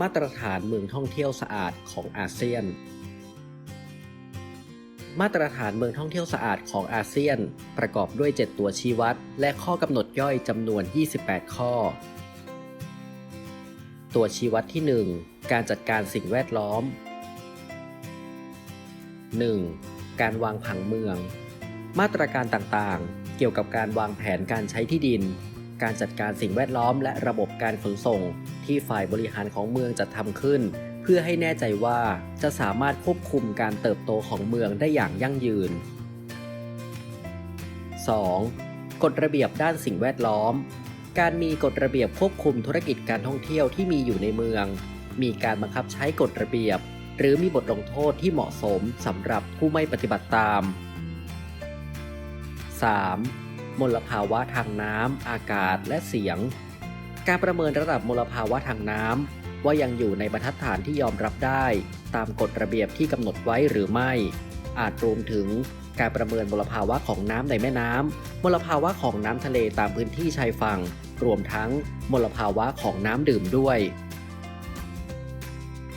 มาตรฐานเมืองท่องเที่ยวสะอาดของอาเซียน มาตรฐานเมืองท่องเที่ยวสะอาดของอาเซียน ประกอบด้วย 7 ตัวชี้วัด และข้อกำหนดย่อยจำนวน 28 ข้อ ตัวชี้วัดที่ 1 การจัดการสิ่งแวดล้อม 1. การวางผังเมือง มาตรการต่างๆ เกี่ยวกับการวางแผนการใช้ที่ดิน การจัดการสิ่งแวดล้อมและระบบการขนส่ง ที่ฝ่ายบริหารของเมืองจัดทำขึ้น เพื่อให้แน่ใจว่าจะสามารถควบคุมการเติบโตของเมืองได้อย่างยั่งยืน 2. กฎระเบียบด้านสิ่งแวดล้อม การมีกฎระเบียบควบคุมธุรกิจการท่องเที่ยวที่มีอยู่ในเมือง มีการบังคับใช้กฎระเบียบ หรือมีบทลงโทษที่เหมาะสมสำหรับผู้ไม่ปฏิบัติตาม 3. มลภาวะทางน้ำอากาศและเสียง การประเมินระดับมลภาวะทางน้ำว่ายังอยู่ในบรรทัดฐานที่ยอมรับได้ ตามกฎระเบียบที่กำหนดไว้หรือไม่ อาจรวมถึงการประเมินมลภาวะของน้ำในแม่น้ำมลภาวะของน้ำทะเลตามพื้นที่ชายฝั่ง รวมทั้งมลภาวะของน้ำดื่มด้วย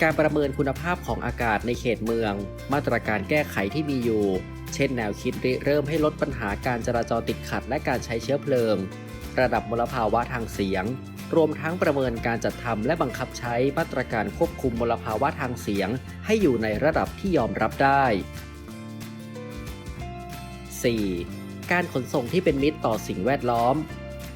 การประเมินคุณภาพของอากาศในเขตเมือง มาตรการแก้ไขที่มีอยู่ เช่นแนวคิดริเริ่มให้ลดปัญหาการจราจรติดขัดและการใช้เชื้อเพลิง ระดับมลภาวะทางเสียง รวมทั้งประเมินการจัดทำและบังคับใช้มาตรการควบคุมมลภาวะทางเสียง ให้อยู่ในระดับที่ยอมรับได้ 4. การขนส่งที่เป็นมิตรต่อสิ่งแวดล้อม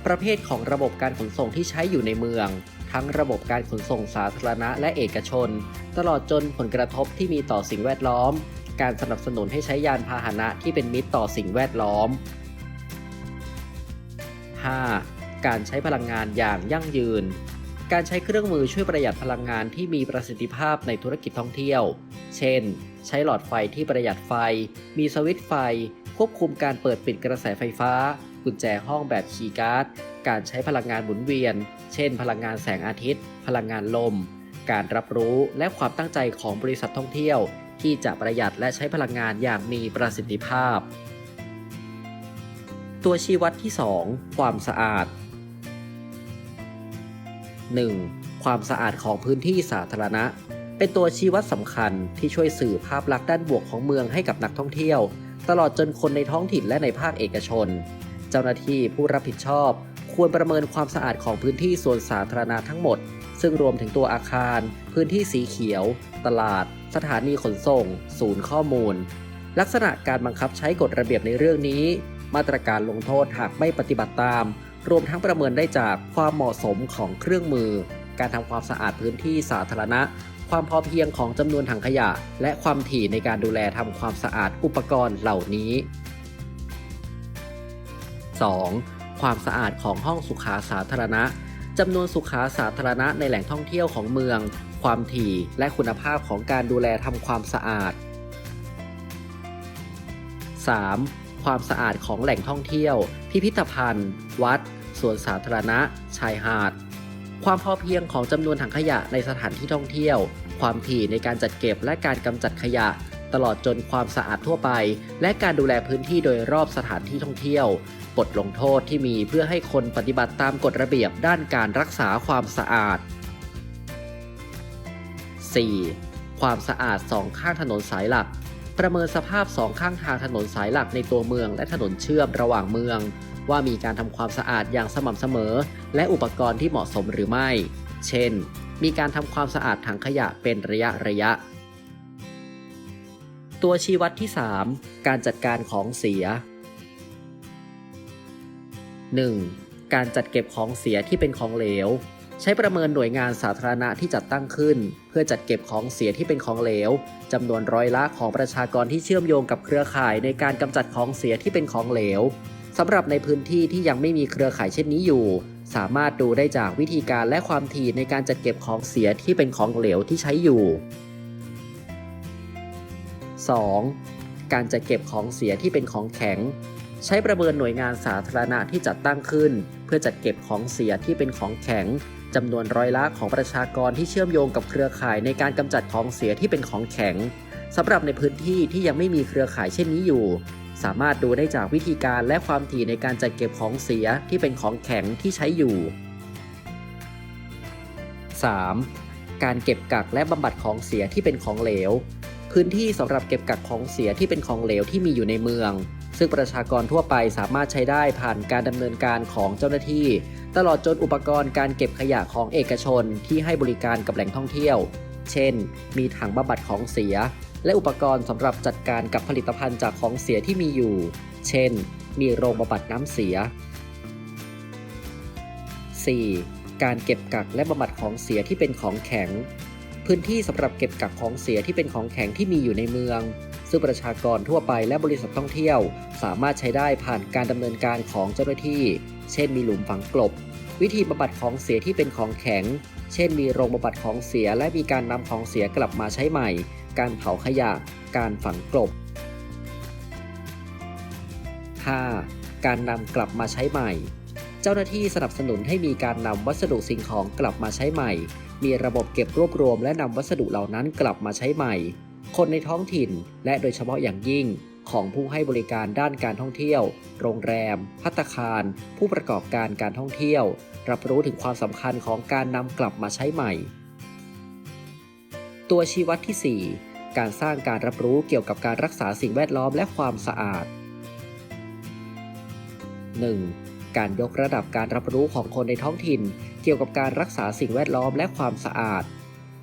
ประเภทของระบบการขนส่งที่ใช้อยู่ในเมือง ทั้งระบบการขนส่งสาธารณะและเอกชน ตลอดจนผลกระทบที่มีต่อสิ่งแวดล้อม การสนับสนุนให้ใช้ยานพาหนะที่เป็นมิตรต่อสิ่งแวดล้อม 5. การใช้พลังงานอย่างยั่งยืน การใช้เครื่องมือช่วยประหยัดพลังงานที่มีประสิทธิภาพในธุรกิจท่องเที่ยว เช่น ใช้หลอดไฟที่ประหยัดไฟ มีสวิตช์ไฟ ควบคุมการเปิดปิดกระแสไฟฟ้า กุญแจห้องแบบคีย์การ์ด การใช้พลังงานหมุนเวียน เช่น พลังงานแสงอาทิตย์ พลังงานลม การรับรู้และความตั้งใจของบริษัทท่องเที่ยว ที่จะประหยัดและใช้พลังงานอย่างมีประสิทธิภาพ ตัวชี้วัดที่ 2 ความสะอาด 1. ความสะอาดของพื้นที่สาธารณะ เป็นตัวชี้วัดสำคัญที่ช่วยสื่อภาพลักษณ์ด้านบวกของเมืองให้กับนักท่องเที่ยว ตลอดจนคนในท้องถิ่นและในภาคเอกชน เจ้าหน้าที่ผู้รับผิดชอบ ควรประเมินความสะอาดของพื้นที่ส่วนสาธารณะทั้งหมด ซึ่งรวมถึงตัวอาคาร พื้นที่สีเขียว ตลาด สถานีขนส่ง ศูนย์ข้อมูล ลักษณะการบังคับใช้กฎระเบียบในเรื่องนี้ มาตรการลงโทษหากไม่ปฏิบัติตาม รวมทั้งประเมินได้จากความเหมาะสมของเครื่องมือ การทำความสะอาดพื้นที่สาธารณะ ความพอเพียงของจำนวนถังขยะ และความถี่ในการดูแลทำความสะอาดอุปกรณ์เหล่านี้ 2. ความสะอาดของห้องสุขาสาธารณะจำนวนสุขาสาธารณะในแหล่งท่องเที่ยวของเมือง ความถี่และคุณภาพของการดูแลทำความสะอาด 3. ความสะอาดของแหล่งท่องเที่ยว พิพิธภัณฑ์ วัด สวนสาธารณะ ชายหาด ความพอเพียงของจำนวนถังขยะในสถานที่ท่องเที่ยว ความถี่ในการจัดเก็บและการกำจัดขยะ ตลอดจนความสะอาดทั่วไป และการดูแลพื้นที่โดยรอบสถานที่ท่องเที่ยวบทลงโทษที่มีเพื่อให้คนปฏิบัติตามกฎระเบียบด้านการรักษาความสะอาด 4. ความสะอาดสองข้างถนนสายหลัก ประเมินสภาพสองข้างทางถนนสายหลักในตัวเมืองและถนนเชื่อมระหว่างเมือง ว่ามีการทำความสะอาดอย่างสม่ำเสมอ และอุปกรณ์ที่เหมาะสมหรือไม่ เช่น มีการทำความสะอาดถังขยะเป็นระยะระยะ ตัวชี้วัดที่ 3 การจัดการของเสีย 1. การจัดเก็บของเสียที่เป็นของเหลว ใช้ประเมินหน่วยงานสาธารณะที่จัดตั้งขึ้น เพื่อจัดเก็บของเสียที่เป็นของเหลวจำนวนร้อยละของประชากรที่เชื่อมโยงกับเครือข่ายในการกำจัดของเสียที่เป็นของเหลวสำหรับในพื้นที่ที่ยังไม่มีเครือข่ายเช่นนี้อยู่ สามารถดูได้จากวิธีการและความถี่ในการจัดเก็บของเสียที่เป็นของเหลวที่ใช้อยู่ 2. การจัดเก็บของเสียที่เป็นของแข็ง ใช้ประเมินหน่วยงานสาธารณะที่จัดตั้งขึ้น เพื่อจัดเก็บของเสียที่เป็นของแข็งจำนวนร้อยละของประชากรที่เชื่อมโยงกับเครือข่ายในการกำจัดของเสียที่เป็นของแข็งสำหรับในพื้นที่ที่ยังไม่มีเครือข่ายเช่นนี้อยู่ สามารถดูได้จากวิธีการและความถี่ในการจัดเก็บของเสียที่เป็นของแข็งที่ใช้อยู่ 3. การเก็บกักและบำบัดของเสียที่เป็นของเหลว พื้นที่สำหรับเก็บกักของเสียที่เป็นของเหลวที่มีอยู่ในเมือง ซึ่งประชากรทั่วไปสามารถใช้ได้ผ่านการดำเนินการของเจ้าหน้าที่ ตลอดจนอุปกรณ์การเก็บขยะของเอกชนที่ให้บริการกับแหล่งท่องเที่ยว เช่น มีถังบำบัดของเสีย และอุปกรณ์สำหรับจัดการกับผลิตภัณฑ์จากของเสียที่มีอยู่ เช่น มีโรงบำบัดน้ำเสีย 4. การเก็บกักและบำบัดของเสียที่เป็นของแข็ง พื้นที่สำหรับเก็บกักของเสียที่เป็นของแข็งที่มีอยู่ในเมือง ซึ่งประชากรทั่วไปและบริษัทท่องเที่ยว สามารถใช้ได้ผ่านการดำเนินการของเจ้าหน้าที่ เช่น มีหลุมฝังกลบ วิธีบำบัดของเสียที่เป็นของแข็ง เช่น มีโรงบำบัดของเสียและมีการนำของเสียกลับมาใช้ใหม่ การเผาขยะ การฝังกลบ 5. การนำกลับมาใช้ใหม่ เจ้าหน้าที่สนับสนุนให้มีการนำวัสดุสิ่งของกลับมาใช้ใหม่ มีระบบเก็บรวบรวมและนำวัสดุเหล่านั้นกลับมาใช้ใหม่ คนในท้องถิ่น และโดยเฉพาะอย่างยิ่ง ของผู้ให้บริการด้านการท่องเที่ยว โรงแรม พัตคาร ผู้ประกอบการการท่องเที่ยว รับรู้ถึงความสำคัญของการนำกลับมาใช้ใหม่ ตัวชี้วัดที่ 4 การสร้างการรับรู้เกี่ยวกับการรักษาสิ่งแวดล้อมและความสะอาด 1. การยกระดับการรับรู้ของคนในท้องถิ่น เกี่ยวกับการรักษาสิ่งแวดล้อมและความสะอาด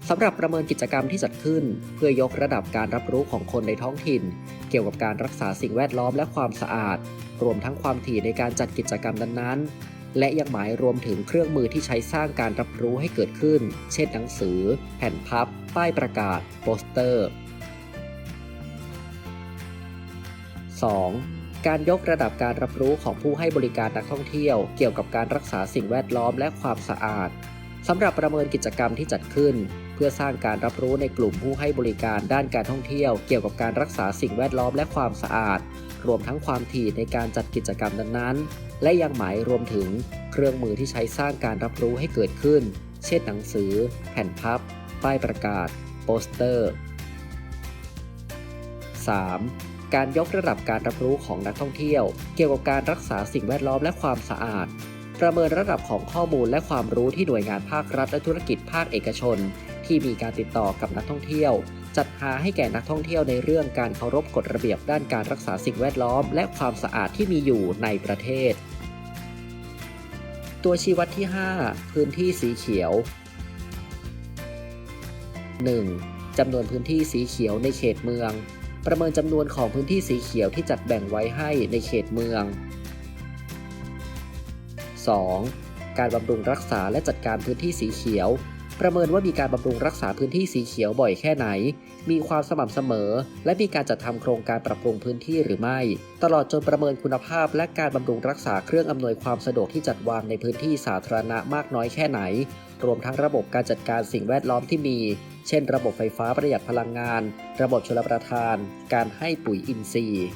สำหรับประเมินกิจกรรมที่จัดขึ้น เพื่อยกระดับการรับรู้ของคนในท้องถิ่น เกี่ยวกับการรักษาสิ่งแวดล้อมและความสะอาด รวมทั้งความถี่ในการจัดกิจกรรมนั้นๆ และยังหมายรวมถึงเครื่องมือที่ใช้สร้างการรับรู้ให้เกิดขึ้น เช่นหนังสือ แผ่นพับ ป้ายประกาศ โปสเตอร์ 2. การยกระดับการรับรู้ของผู้ให้บริการนักท่องเที่ยว เกี่ยวกับการรักษาสิ่งแวดล้อมและความสะอาดสำหรับประเมินกิจกรรมที่จัดขึ้น เพื่อสร้างการรับรู้ในกลุ่มผู้ให้บริการด้านการท่องเที่ยว เกี่ยวกับการรักษาสิ่งแวดล้อมและความสะอาด รวมทั้งความถี่ในการจัดกิจกรรมนั้นๆ และยังหมายรวมถึง เครื่องมือที่ใช้สร้างการรับรู้ให้เกิดขึ้น เช่นหนังสือ แผ่นพับ ป้ายประกาศ โปสเตอร์ 3. การยกระดับการรับรู้ของนักท่องเที่ยว เกี่ยวกับการรักษาสิ่งแวดล้อมและความสะอาด ประเมินระดับของข้อมูลและความรู้ที่หน่วยงานภาครัฐและธุรกิจภาคเอกชน ที่มีการติดต่อกับนักท่องเที่ยว จัดหาให้แก่นักท่องเที่ยวในเรื่องการเคารพกฎระเบียบด้านการรักษาสิ่งแวดล้อม และความสะอาดที่มีอยู่ในประเทศ ตัวชี้วัดที่ 5 พื้นที่สีเขียว 1. จำนวนพื้นที่สีเขียวในเขตเมือง ประเมินจำนวนของพื้นที่สีเขียวที่จัดแบ่งไว้ให้ในเขตเมือง 2. การบำรุงรักษาและจัดการพื้นที่สีเขียว ประเมินว่ามีการบำรุงรักษาพื้นที่สีเขียวบ่อยแค่ไหน มีความสม่ำเสมอ และมีการจัดทำโครงการปรับปรุงพื้นที่หรือไม่ ตลอดจนประเมินคุณภาพ และการบำรุงรักษาเครื่องอำนวยความสะดวกที่จัดวางในพื้นที่สาธารณะมากน้อยแค่ไหน รวมทั้งระบบการจัดการสิ่งแวดล้อมที่มี เช่น ระบบไฟฟ้าประหยัดพลังงาน ระบบชลประทาน การให้ปุ๋ยอินทรีย์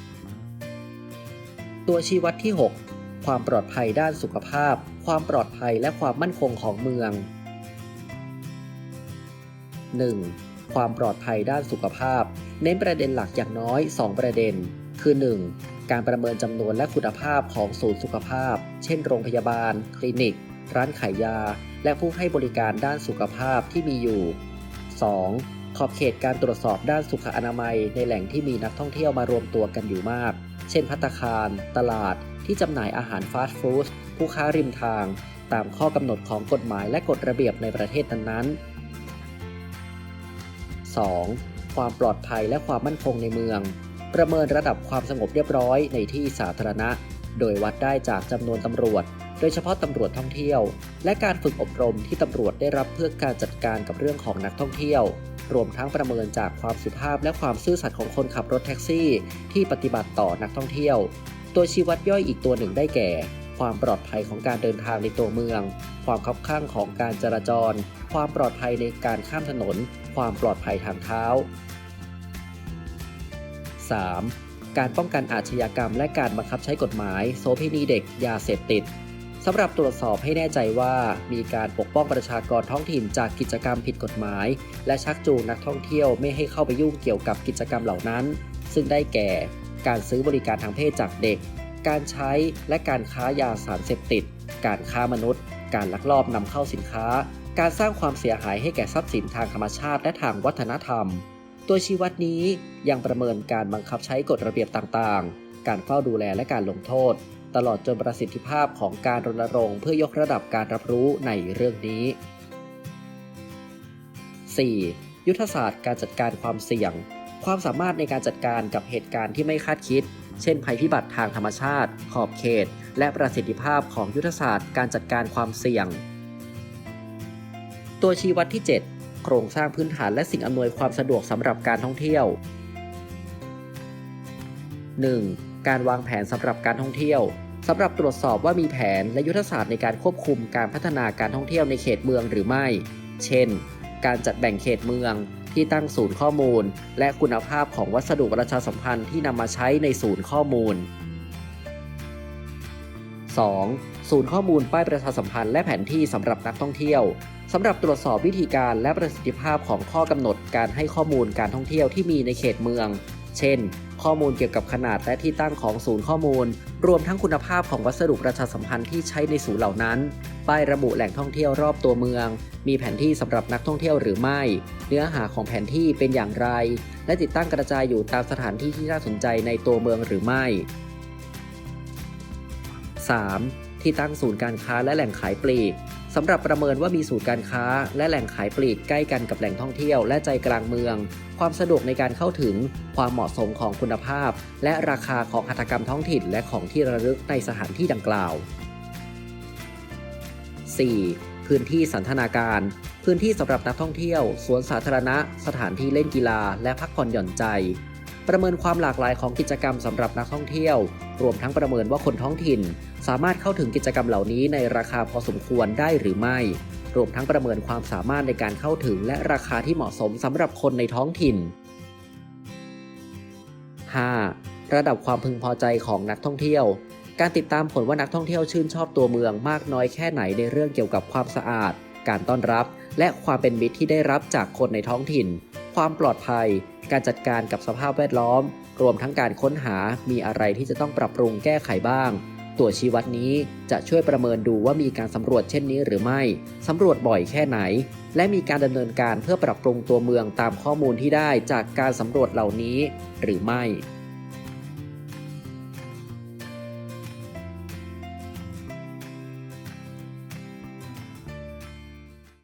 ตัวชี้วัดที่ 6 ความปลอดภัยด้านสุขภาพ ความปลอดภัยและความมั่นคงของเมือง 1. ความปลอดภัยด้านสุขภาพ เน้นประเด็นหลักอย่างน้อย 2 ประเด็น คือ 1. การประเมินจำนวนและคุณภาพของศูนย์สุขภาพ เช่น โรงพยาบาล คลินิก ร้านขายยา และผู้ให้บริการด้านสุขภาพที่มีอยู่ 2. ขอบเขตการตรวจสอบด้านสุขอนามัย ในแหล่งที่มีนักท่องเที่ยวมารวมตัวกันอยู่มาก เช่น พัตตาคาร ตลาด ที่จำหน่ายอาหารฟาสต์ฟู้ด ผู้ค้าริมทาง ตามข้อกำหนดของกฎหมายและกฎระเบียบในประเทศนั้นๆ 2. ความปลอดภัยและความมั่นคงในเมือง ประเมินระดับความสงบเรียบร้อยในที่สาธารณะ โดยวัดได้จากจำนวนตำรวจ โดยเฉพาะตำรวจท่องเที่ยว และการฝึกอบรมที่ตำรวจได้รับเพื่อการจัดการกับเรื่องของนักท่องเที่ยว รวมทั้งประเมินจากความสุภาพและความซื่อสัตย์ของคนขับรถแท็กซี่ ที่ปฏิบัติต่อนักท่องเที่ยว ตัวชี้วัดย่อยอีกตัวหนึ่งได้แก่ ความปลอดภัยของการเดินทางในตัวเมือง ความคับข้างของการจราจร ความปลอดภัยในการข้ามถนน ความปลอดภัยทางเท้า 3. การป้องกันอาชญากรรมและการบังคับใช้กฎหมาย โสเภณีเด็ก ยาเสพติดสำหรับตรวจสอบให้แน่ใจว่า มีการปกป้องประชากรท้องถิ่นจากกิจกรรมผิดกฎหมาย และชักจูงนักท่องเที่ยวไม่ให้เข้าไปยุ่งเกี่ยวกับกิจกรรมเหล่านั้น ซึ่งได้แก่ การซื้อบริการทางเพศจากเด็ก การใช้และการค้ายาสารเสพติด การค้ามนุษย์ การลักลอบนำเข้าสินค้า การสร้างความเสียหายให้แก่ทรัพย์สินทางธรรมชาติและทางวัฒนธรรม ตัวชี้วัดนี้ยังประเมินการบังคับใช้กฎระเบียบต่างๆ การเฝ้าดูแลและการลงโทษ ตลอดจนประสิทธิภาพของการรณรงค์เพื่อยกระดับการรับรู้ในเรื่องนี้ 4. ยุทธศาสตร์การจัดการความเสี่ยง ความสามารถในการจัดการกับเหตุการณ์ที่ไม่คาดคิด เช่น ภัยพิบัติทางธรรมชาติ ขอบเขต และประสิทธิภาพของยุทธศาสตร์การจัดการความเสี่ยง ตัวชี้วัดที่ 7 โครงสร้างพื้นฐานและสิ่งอำนวยความสะดวกสำหรับการท่องเที่ยว 1. การวางแผนสำหรับการท่องเที่ยวสำหรับตรวจสอบว่ามีแผนและยุทธศาสตร์ในการควบคุมการพัฒนาการท่องเที่ยวในเขตเมืองหรือไม่ เช่น การจัดแบ่งเขตเมืองที่ตั้งศูนย์ข้อมูล และคุณภาพของวัสดุประชาสัมพันธ์ที่นำมาใช้ในศูนย์ข้อมูล 2. ศูนย์ข้อมูลป้ายประชาสัมพันธ์และแผนที่สำหรับนักท่องเที่ยว สำหรับตรวจสอบวิธีการและประสิทธิภาพของข้อกำหนดการให้ข้อมูลการท่องเที่ยวที่มีในเขตเมือง เช่น ข้อมูลเกี่ยวกับขนาดและที่ตั้งของศูนย์ข้อมูล รวมทั้งคุณภาพของวัสดุประชาสัมพันธ์ที่ใช้ในศูนย์เหล่านั้น ป้ายระบุแหล่งท่องเที่ยวรอบตัวเมือง มีแผนที่สำหรับนักท่องเที่ยวหรือไม่ เนื้อหาของแผนที่เป็นอย่างไร และติดตั้งกระจายอยู่ตามสถานที่ที่น่าสนใจในตัวเมืองหรือไม่ 3. ที่ตั้งศูนย์การค้าและแหล่งขายปลีก สำหรับประเมินว่ามีศูนย์การค้า และแหล่งขายปลีกใกล้กันกับแหล่งท่องเที่ยวและใจกลางเมือง ความสะดวกในการเข้าถึง ความเหมาะสมของคุณภาพ และราคาของหัตถกรรมท้องถิ่นและของที่ระลึกในสถานที่ดังกล่าว 4. พื้นที่สันทนาการ พื้นที่สำหรับนักท่องเที่ยว สวนสาธารณะ สถานที่เล่นกีฬา และพักผ่อนหย่อนใจ ประเมินความหลากหลายของกิจกรรมสำหรับนักท่องเที่ยว รวมทั้งประเมินว่าคนท้องถิ่น สามารถเข้าถึงกิจกรรมเหล่านี้ในราคาพอสมควรได้หรือไม่ รวมทั้งประเมินความสามารถในการเข้าถึง และราคาที่เหมาะสมสำหรับคนในท้องถิ่น 5. ระดับความพึงพอใจของนักท่องเที่ยว การติดตามผลว่านักท่องเที่ยวชื่นชอบตัวเมืองมากน้อยแค่ไหนในเรื่องเกี่ยวกับความสะอาด การต้อนรับ และความเป็นมิตรที่ได้รับจากคนในท้องถิ่น ความปลอดภัย การจัดการกับสภาพแวดล้อม รวมทั้งการค้นหามีอะไรที่จะต้องปรับปรุงแก้ไขบ้าง ตัวชี้วัดนี้จะช่วยประเมินดูว่ามีการสำรวจเช่นนี้หรือไม่ สำรวจบ่อยแค่ไหน และมีการดำเนินการเพื่อปรับปรุงตัวเมืองตามข้อมูลที่ได้จากการสำรวจเหล่านี้หรือไม่